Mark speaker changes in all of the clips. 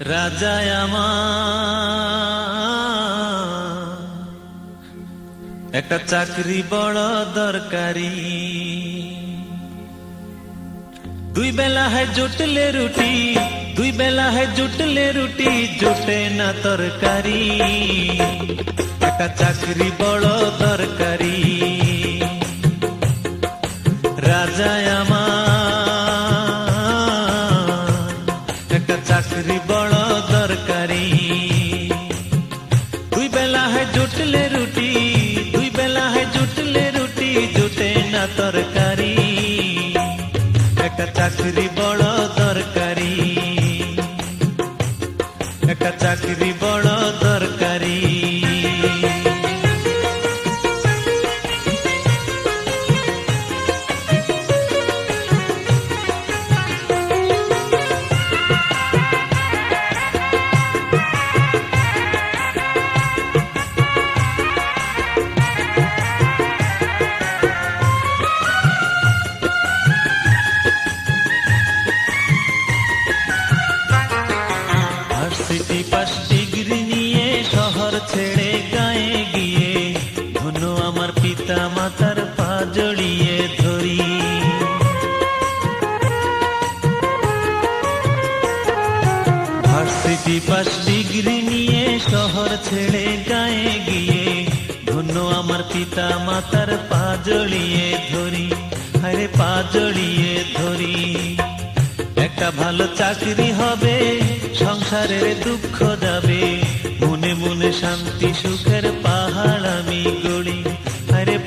Speaker 1: রাজায় আমার। একটা চাকরি বড় দরকারি। দুই বেলা হয় জুটলে রুটি, দুই বেলা হয় জুটলে রুটি, জুটে না তরকারি। একটা চাকরি বড় দরকারি। চাকরি বড় দরকারি। একটা চাকরি বড় দরকারি। পিতা মাতার পা জড়িয়ে ধরি ভার্সিটি ডিগ্রি নিয়ে শহর ছেড়ে গায়ে গিয়ে ধনু আমার পিতা মাতার পা জড়িয়ে ধরি পা জড়িয়ে ধরি একটা ভালো চাকরি হবে, সংসারের দুঃখ যাবে মনে মনে শান্তি সুখের পাহাড় আমি গড়ি।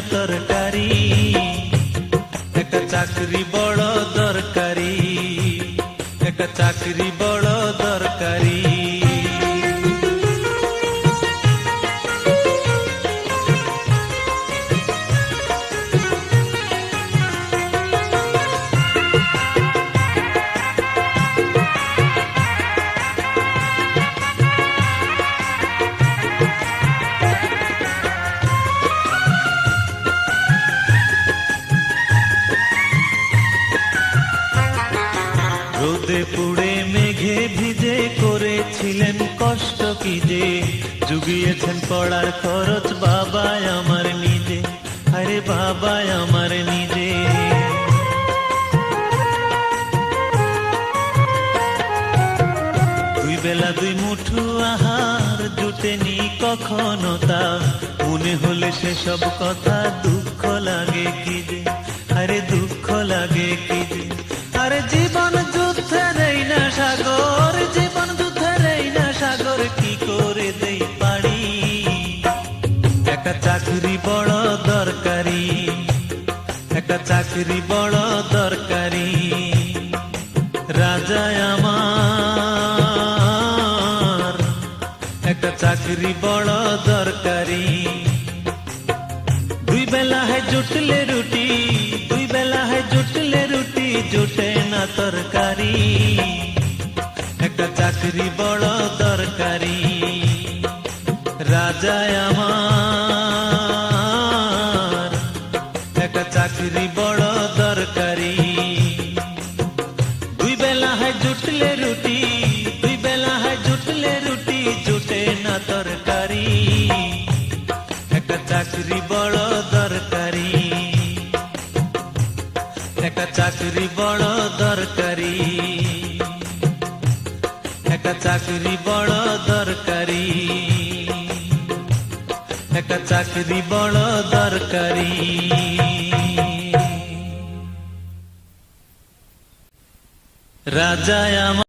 Speaker 1: জুটে রোদে পুড়ে মেঘে ভিজে করেছিলেন কষ্ট কি যে। জুগিয়েছেন পড়ার খরচ বাবা আমার নিজে। আরে বাবা আমার নিজে। দুই বেলা দুই মুঠু আহার জুটেনি কখনো তা। মনে হলে সেসব কথা দুঃখ লাগে কি যে। আরে দুঃখ লাগে কি চাকরি বড় দরকারি। একটা চাকরি বড় দরকারি। রাজায় আমার, একটা চাকরি বড় দরকারি। দুই বেলা হয় জুটলে রুটি, দুই বেলা হয় জুটলে রুটি, জুটে না তরকারি। একটা চাকরি বড় দরকারি। রাজায় আমার চাকরি বড় দরকারি দুই বেলা হয় জুটলে রুটি দুই বেলা হয় জুটলে রুটি জুটে না তরকারি একটা চাকরি বড় দরকারি একটা চাকরি বড় দরকারি একটা চাকরি বড় দরকারি একটা চাকরি বড় দরকারি রাজায় আমার